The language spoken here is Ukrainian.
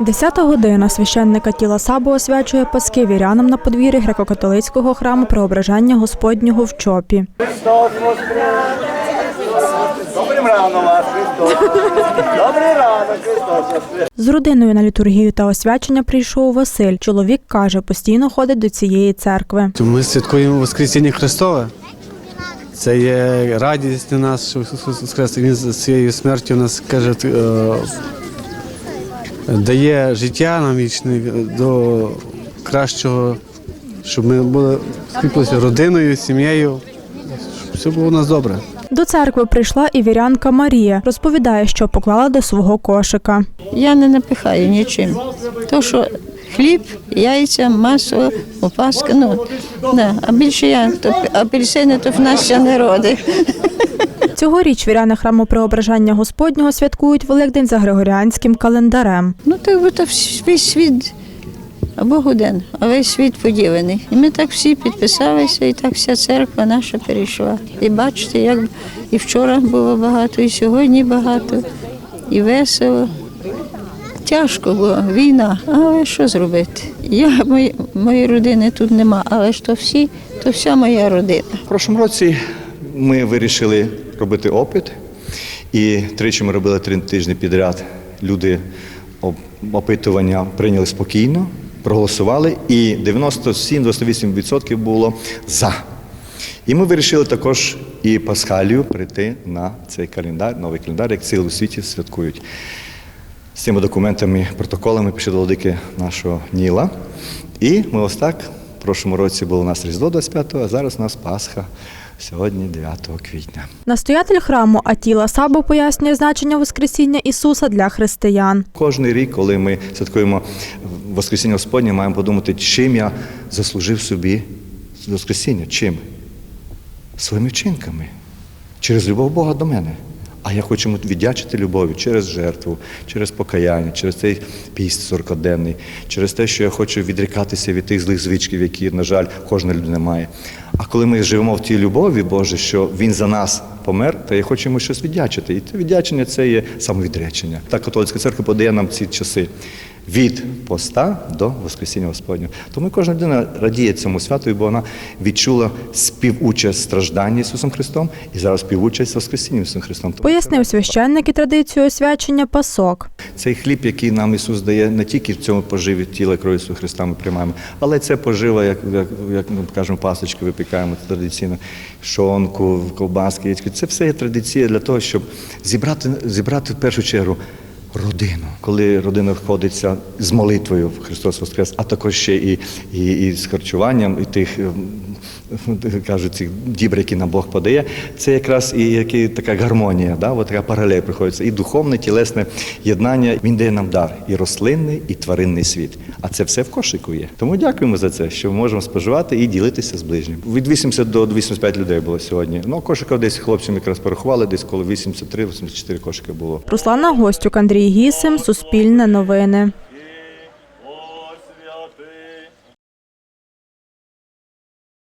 Десята година священника тіла Сабо освячує паски вірянам на подвір'ї греко-католицького храму Преображення Господнього в Чопі. Христос воскрес! Добрим раном вас, Христос! Добрий ранок, Христос! З родиною на літургію та освячення прийшов Василь. Чоловік каже, постійно ходить до цієї церкви. Ми святкуємо Воскресіння Христове. Це є радість для нас, що Воскрес. Він з цією смертю нас каже, е, дає життя нам вічне до кращого, щоб ми були скріплися родиною, сім'єю, щоб все було у нас добре. До церкви прийшла і вірянка Марія. Розповідає, що поклала до свого кошика. Я не напихаю нічим. То, що хліб, яйця, масло, опаска, ну, да. а більше я, то апельсини, то в нас ще не роди. Цьогоріч віряни храму Преображення Господнього святкують Великдень за григоріанським календарем. Ну, так би то весь світ, або годин, а весь світ поділений. І ми так всі підписалися, і так вся церква наша перейшла. І бачите, як і вчора було багато, і сьогодні багато, і весело. Тяжко було, війна, але що зробити? Я мої, моєї родини тут нема, але ж то всі, то вся моя родина. В прошлому році ми вирішили робити опит, і тричі ми робили три тижні підряд. Люди опитування прийняли спокійно, проголосували, і 97-98% було за. І ми вирішили також і Пасхалію прийти на цей календар, новий календар, як цілий у світі святкують. З цими документами, протоколами пішли до владики нашого Ніла. І ми ось так, в прошлому році було у нас Різдво 25-го, а зараз у нас Пасха сьогодні 9 квітня. Настоятель храму Атіла Сабо пояснює значення Воскресіння Ісуса для християн. Кожний рік, коли ми святкуємо Воскресіння Господнє, маємо подумати, чим я заслужив собі Воскресіння. Чим? Своїми вчинками, через любов Бога до мене. А я хочу йому віддячити любові через жертву, через покаяння, через цей піст 40-денний, через те, що я хочу відрікатися від тих злих звичків, які, на жаль, кожна людина має. А коли ми живемо в тій любові Боже, що Він за нас помер, то я хочу йому щось віддячити. І це віддячення це є самовідречення. Так католицька церква подає нам ці часи від поста до Воскресіння Господнього. Тому кожна людина радіє цьому святу, бо вона відчула співучасть страждання Ісусом Христом і зараз співучасть з Воскресінням Ісусом Христом. Пояснив священник і традицію освячення пасок. Цей хліб, який нам Ісус дає, не тільки в цьому поживі тіла крові Ісуса Христа ми приймаємо, але це пожива, як, як, як ми кажемо, пасочки випікаємо традиційно, шонку, ковбаски, яєчки. Це все є традиція для того, щоб зібрати, зібрати в першу чергу родину. Коли родина входиться з молитвою в Христос Воскрес, а також ще і, і, і з харчуванням, і тих ем, кажуть, цих дібр, які нам Бог подає, це якраз і які, така гармонія, да? От така паралель приходиться. І духовне, тілесне єднання. Він дає нам дар і рослинний, і тваринний світ. А це все в кошику є. Тому дякуємо за це, що ми можемо споживати і ділитися з ближнім. Від 80 до 85 людей було сьогодні. Ну, кошика десь хлопцям якраз порахували, десь коли 83-84 кошики було. Руслана Гостюк, Андрій Гісим, Суспільне новини.